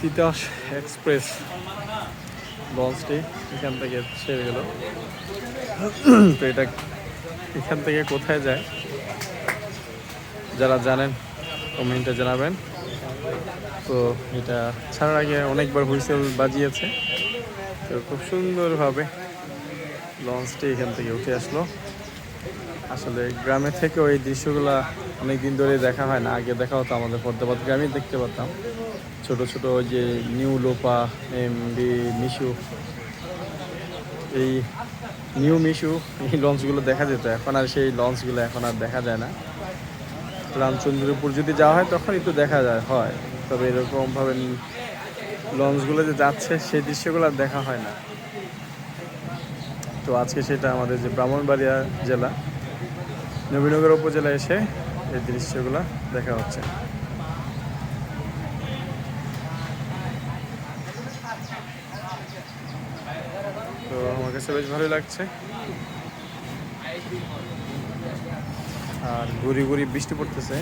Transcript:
Titas express লঞ্চটি এখান থেকে ছেড়ে গেল। তো এটা এখান থেকে কোথায় যায়? যারা জানেন, কমেন্টে জানাবেন। তো এটা ছাড়ার আগে অনেকবার হুইসেল বাজিয়েছে। তো খুব সুন্দরভাবে লঞ্চটি এখান থেকে উঠে আসলো। আসলে গ্রামে থেকে ওই দৃশ্যগুলো অনেক দিন ধরে দেখা হয় না। আগে দেখা হতো আমাদের পদ্মাবাদ গ্রামেই দেখতে পারতাম। ছোট ছোট যে নিউ লোপা এমবি মিশু। এই নিউ মিশু, এই লঞ্চগুলো দেখা যেত। এখন আর সেই লঞ্চগুলো এখন আর দেখা যায় না। রামচন্দ্রপুর যদি যাওয়া হয় তখনই তো দেখা যায়, হয়। তবে এরকমভাবে লঞ্চগুলো যে যাচ্ছে, সেই দৃশ্যগুলো আর দেখা হয় না। তো আজকে সেটা আমাদের যে ব্রাহ্মণবাড়িয়া জেলা, নবীনগর উপজেলা এসে এই দৃশ্যগুলো দেখা হচ্ছে। তো আমার কাছে বেশ ভালোই লাগছে। আর গুড়ি গুড়ি বৃষ্টি পড়তেছে।